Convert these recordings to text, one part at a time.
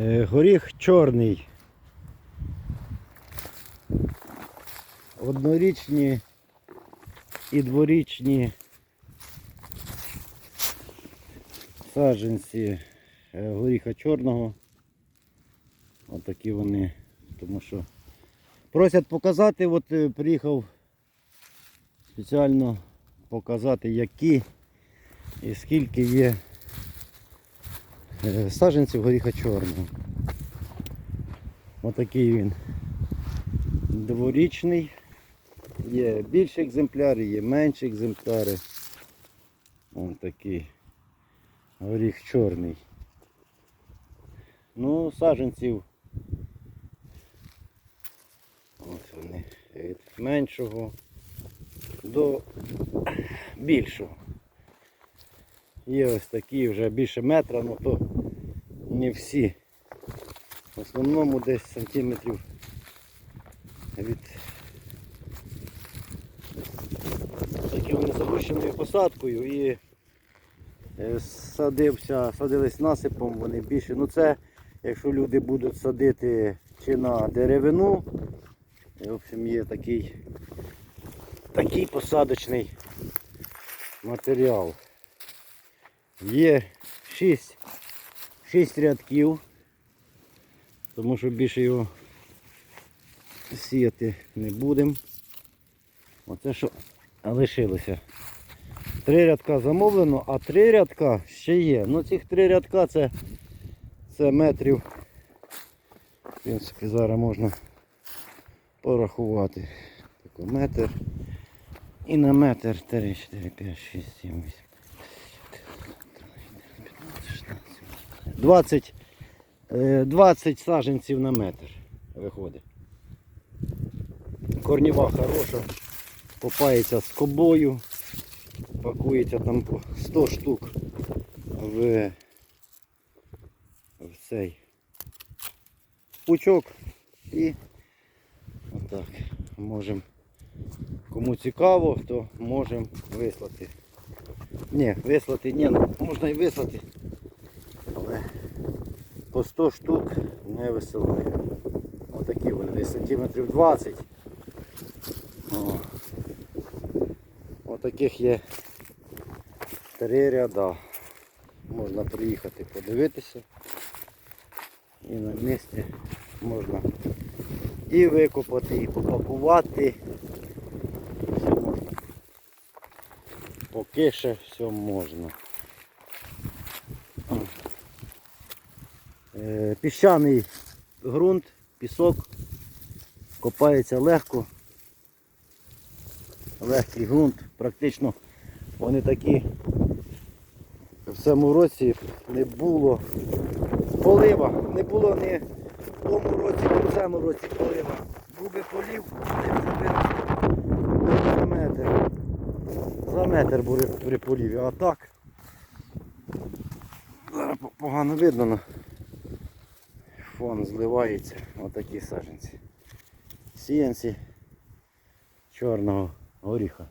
Е, Горіх чорний. Однорічні і дворічні саджанці е, горіха чорного. Отакі вони. Тому що просять показати, от е, приїхав спеціально показати, які і скільки є е, саджанців горіха чорного. Отакий він дворічний. Є більші екземпляри, є менші екземпляри. Ось такий горіх чорний. Ну, саджанців. Ось вони від меншого до більшого. Є ось такі вже більше метра, але то не всі. В основному десь сантиметрів від такі вони загущеною посадкою і е, садився, садились насипом, вони більше. Ну це, якщо люди будуть садити чи на деревину, і, в общем, є такий, такий посадочний матеріал. Є 6, 6 рядків, тому що більше його сіяти не будемо. Оце що лишилося. Три рядка замовлено, а три рядка ще є. Ну цих три рядка це, це метрів. В принципі, зараз можна порахувати. Тако метр. І на метр 3, 4, 5, 6, 7, 8. 20, е, 20 саженців на метр виходить. Корніва хороша, копається з кобою, пакується там по 100 штук в, в цей пучок і отак можемо. Кому цікаво, то можемо вислати. Ні, вислати ні, можна і вислати. По 100 штук не висилаю. Отакі вони десь сантиметрів 20. О. Отаких є три ряда. Можна приїхати подивитися. І на місці можна і викопати, і попакувати. Все можна. Поки ще все можна. Піщаний ґрунт, пісок, копається легко. Легкий ґрунт, практично вони такі в цьому році не було полива, не було ні в тому році, ні в цьому році полива. Був би полів, за метр. За метр були при поліві, а так зараз погано видно. Фон зливається, отакі саженці. Сіянці чорного горіха.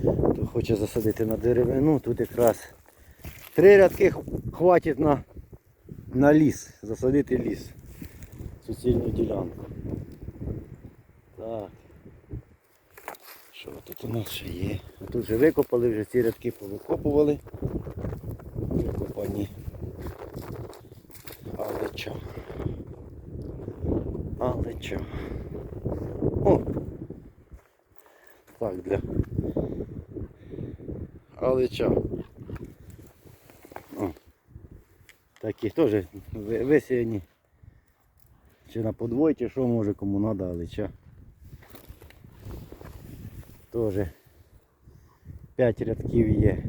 Хто хоче засадити на деревину, тут якраз три рядки хватить на, на ліс, засадити ліс. Суцільну ділянку. Так. Що тут у нас ще є? Тут вже викопали, вже ці рядки повикопували. Викопані. Але чо? Але чо? О! Так, для. Але чо? О. Такі теж ви- висіяні. Чи на подвой, що може кому треба, але чо? Теж 5 рядків є.